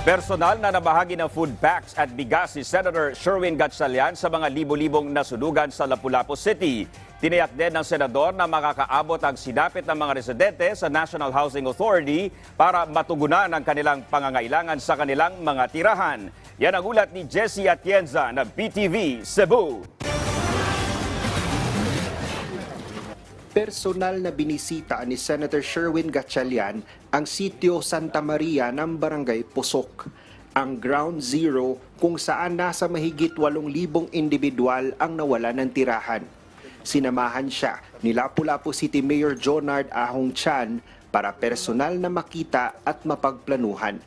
Personal na nabahagi ng food packs at bigas si Senator Sherwin Gatchalian sa mga libo-libong nasunugan sa Lapu-Lapu City. Tiniyak din ng senador na makakaabot ang sinapit ng mga residente sa National Housing Authority para matugunan ang kanilang pangangailangan sa kanilang mga tirahan. Yan ang ulat ni Jesse Atienza ng PTV Cebu. Personal na binisita ni Senator Sherwin Gatchalian ang sitio Santa Maria ng Barangay Pusok, ang ground zero kung saan nasa mahigit 8,000 individual ang nawala ng tirahan. Sinamahan siya ni Lapu-Lapu City Mayor Jonard Ahong Chan para personal na makita at mapagplanuhan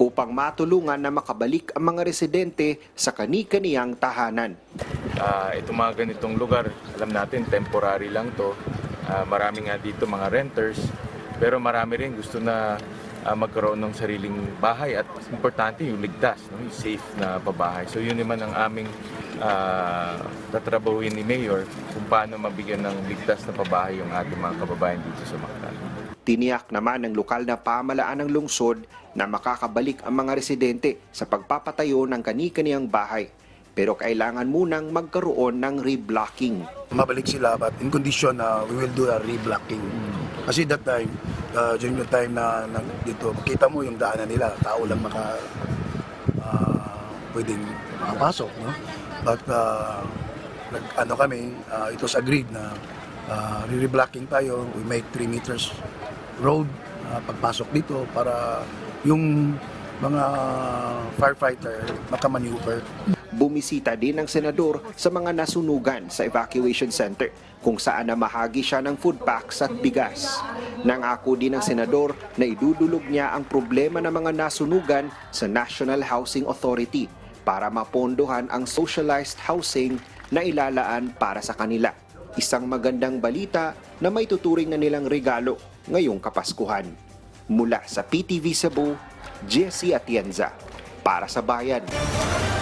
upang matulungan na makabalik ang mga residente sa kani-kaniyang tahanan. Ah, itong mga ganitong lugar, alam natin temporary lang to. Ah, marami nga dito mga renters, pero marami rin gusto na ah, magkaroon ng sariling bahay at importante yung ligtas, no? yung safe na pabahay. So yun naman ang aming ah, tatrabahuin ni Mayor kung paano mabigyan ng ligtas na pabahay yung ating mga kababayan dito sa Mactan. Tiniyak naman ng lokal na pamalaan ng lungsod na makakabalik ang mga residente sa pagpapatayo ng kani-kaniyang bahay. Pero kailangan munang magkaroon ng reblocking. mabalik sila but in condition na we will do a reblocking. Kasi that time, uh, during the time na, na dito, makita mo yung daanan nila, tao lang maka ah, pwedeng makapasok, no? But uh, nag, ano kami, uh, it was agreed na uh, re-reblocking tayo, we make 3 meters road uh, pagpasok dito para yung mga firefighter makamaneuver Bumisita din ng senador sa mga nasunugan sa evacuation center kung saan namahagi siya ng food packs at bigas. Nangako din ng senador na idudulog niya ang problema ng mga nasunugan sa National Housing Authority para mapondohan ang socialized housing na ilalaan para sa kanila. Isang magandang balita na may tuturing na nilang regalo ngayong Kapaskuhan. Mula sa PTV Cebu, Jesse Atienza para sa Bayan.